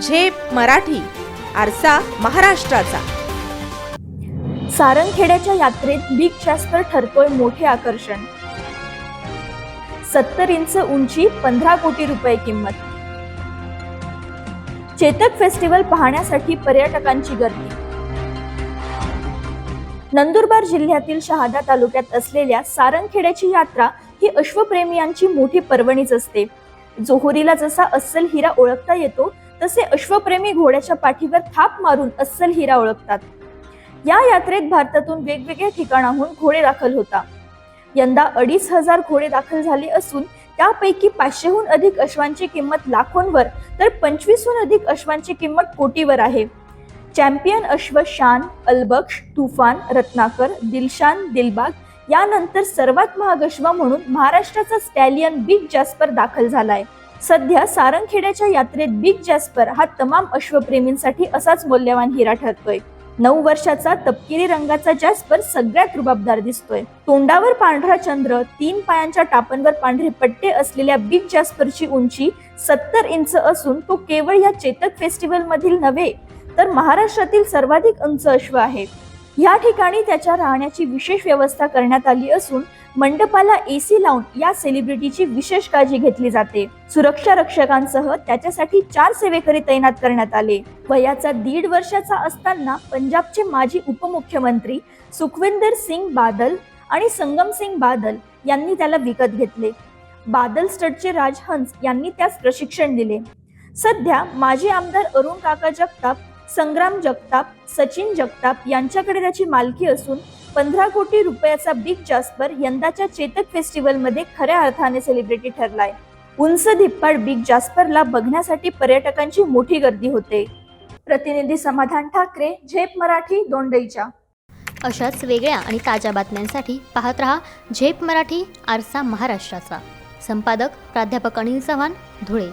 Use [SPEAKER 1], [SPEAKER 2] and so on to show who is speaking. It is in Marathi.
[SPEAKER 1] झेप मराठी आरसा महाराष्ट्राचा.
[SPEAKER 2] सारंगखेड्याच्या यात्रेत बिग जास्पर ठरतोय मोठे आकर्षण. सत्तर इंच उंची पंधरा कोटी रुपये किंमत. चेतक फेस्टिवल पाहण्यासाठी पर्यटकांची गर्दी. नंदुरबार जिल्ह्यातील शहादा तालुक्यात असलेल्या सारंगखेड्याची यात्रा ही अश्वप्रेमियांची मोठी पर्वणीच असते. जोहोरीला जसा अस्सल हिरा ओळखता येतो तसे अश्वप्रेमी घोड्याच्या पाठीवर थाप मारून अस्सल हिरा ओळखतात. या यात्रेत भारतातून वेगवेगळ्या ठिकाणाहून घोडे दाखल होता. यंदा अडीच हजार घोडे दाखल झाले असून त्यापैकी पाचशेहून अधिक अश्वांची किंमत लाखोंवर तर पंचवीसहून अधिक अश्वांची किंमत कोटीवर आहे. चॅम्पियन अश्व शान अलबक्ष तुफान रत्नाकर दिलशान दिलबाग यानंतर सर्वात महाग अश्व म्हणून महाराष्ट्राचा स्टॅलियन बिग जास्पर दाखल झालाय. सध्या सारंगखेड्याच्या यात्रेत बिग जॅस्पर हा तमाम अश्वप्रेमींसाठी असाच मौल्यवान हिरा ठरतोय. नऊ वर्षाचा तपकिरी रंगाचा जॅस्पर सगळ्यात रुबाबदार दिसतोय. तोंडावर पांढरा चंद्र तीन पायांच्या टापांवर पांढरे पट्टे असलेल्या बिग जॅस्परची उंची सत्तर इंच असून तो केवळ या चेतक फेस्टिवल मधील नव्हे तर महाराष्ट्रातील सर्वाधिक उंच अश्व आहे. या ठिकाणी त्याच्या राहण्याची विशेष व्यवस्था करण्यात आली असून मंडपाला एसी लावून या सेलिब्रिटीची विशेष काळजी घेतली जाते. सुरक्षा रक्षकांसह त्याच्यासाठी चार सेवेकरी तैनात करण्यात आले. वयाचा दीड वर्षाचा असताना पंजाबचे माजी उपमुख्यमंत्री सुखविंदर सिंग बादल आणि संगम सिंग बादल यांनी त्याला विकत घेतले. बादल स्टडचे राजहंस यांनी त्यास प्रशिक्षण दिले. सध्या माजी आमदार अरुण काका जगताप संग्राम जगताप सचिन जगताप यांच्याकडे त्याची मालकी असून पंधरा कोटी रुपयाचा बिग जास्पर यंदाच्या चेतक फेस्टिवलमध्ये खऱ्या अर्थाने सेलिब्रिटी ठरलाय. उंच धिप्पाड बिग जास्परला बघण्यासाठी पर्यटकांची मोठी गर्दी होते. प्रतिनिधी समाधान ठाकरे झेप मराठी दोंडईच्या.
[SPEAKER 3] अशाच वेगळ्या आणि ताज्या बातम्यांसाठी पाहत रहा झेप मराठी आरसा महाराष्ट्राचा. संपादक प्राध्यापक अनिल चव्हाण धुळे.